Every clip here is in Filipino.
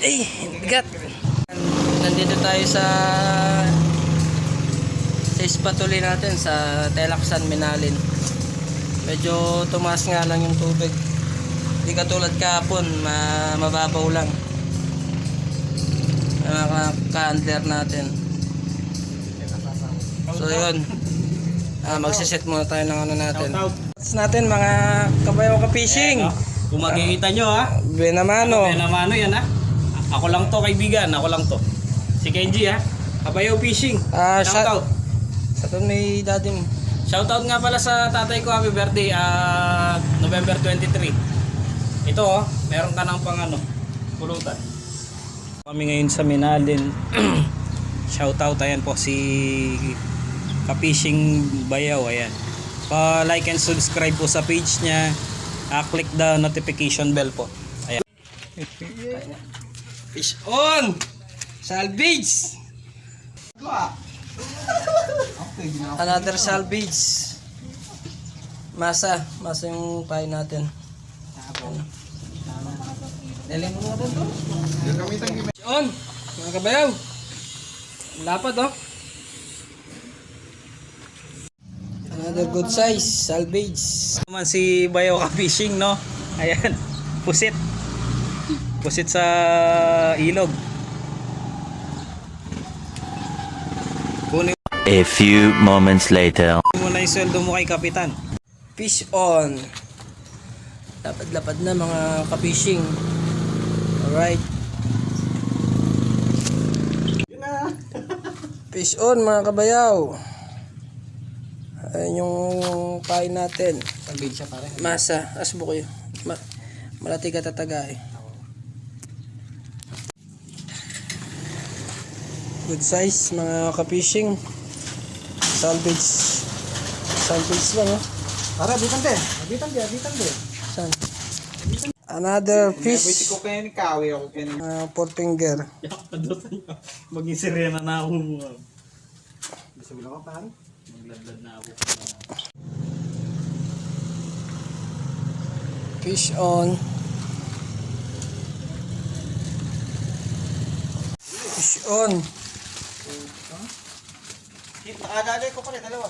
Ay, bigat. Nandito tayo sa sa spatuli natin sa Telaksan Minalin. Medyo tumaas nga lang yung tubig. Hindi katulad kahapon, ma mababaw lang. Ang Mga ka-handler natin. So yun. Ah, magsiset muna tayo ng ano natin. Shoutouts natin mga kabayaw ka-fishing. Ayan, oh. Kung makikita nyo ha. Benamano. Ano mano yan ha. Ako lang to kaibigan, ako lang to. Si Kenji ha. Kabayo Fishing. Ah, Shout sa- out. Sa to may daddy mo. Shoutout nga pala sa tatay ko, happy birthday, ah November 23. Ito oh, meron ka ng pang ano, pulutan. Kami ngayon sa Minalin. Shoutout, ayan po si Kapishing Bayaw, ayan. Pa-like and subscribe po sa page niya. Ah, click the notification bell po. Ayan. Fish on! Salvage! Another salvage. Masa. Masa yung pain natin. Daling mo natin to. Fish on! Mga kabayaw. Lapad oh. Another good size. Salvage. naman si Bayaw Fishing no ayan pusit pusit sa ilog kunin A few moments later. mo na yung sweldo mo kay Kapitan Fish on. Lapad-lapad na mga ka-fishing. Alright. Fish on mga kabayaw. Ayan yung pain natin. Masa. Asbo kayo. Ma malati ka tataga eh. Good size mga ka-fishing. Salvage. Salvage lang oh. Para, bitan din. Bitan din, bitan din. Saan? Another fish. Ko kaya ni Kawi ako kaya ni... Uh, four finger. maging sirena na ako Gusto mo lang ako pare? magladlad na ako Fish on. Fish on. Nakadali ko pala, dalawa.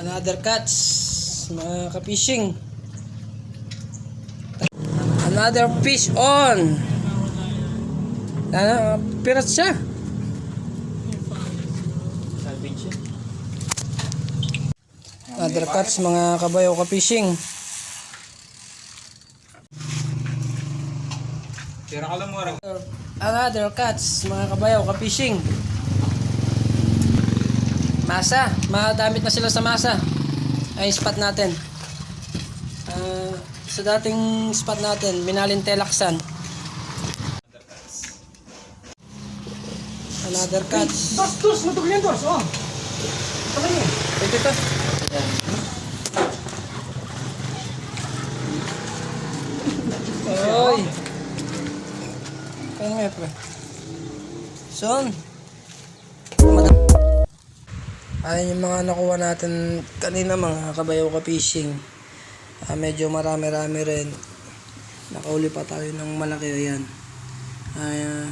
Another catch. Mga ka-fishing. Another fish on. Ano, pirat siya. salvage siya Another catch mga kabayo ka-fishing. Tira ka lang mo rin Another catch mga kabayaw ka-fishing. Masa, madamit na sila sa masa. Ay spot natin. Ah, sa dating spot natin, Minalin Telaksan. Another catch. Dos, dos, natugol yan, dos, oh. Ito ito. Oy. Nga pre. Son. Ayan yung mga nakuha natin kanina mga kabayaw ka fishing. Ah, medyo marami-rami rin. Nakauli pa tayo ng malaki ayan. Ay, ah,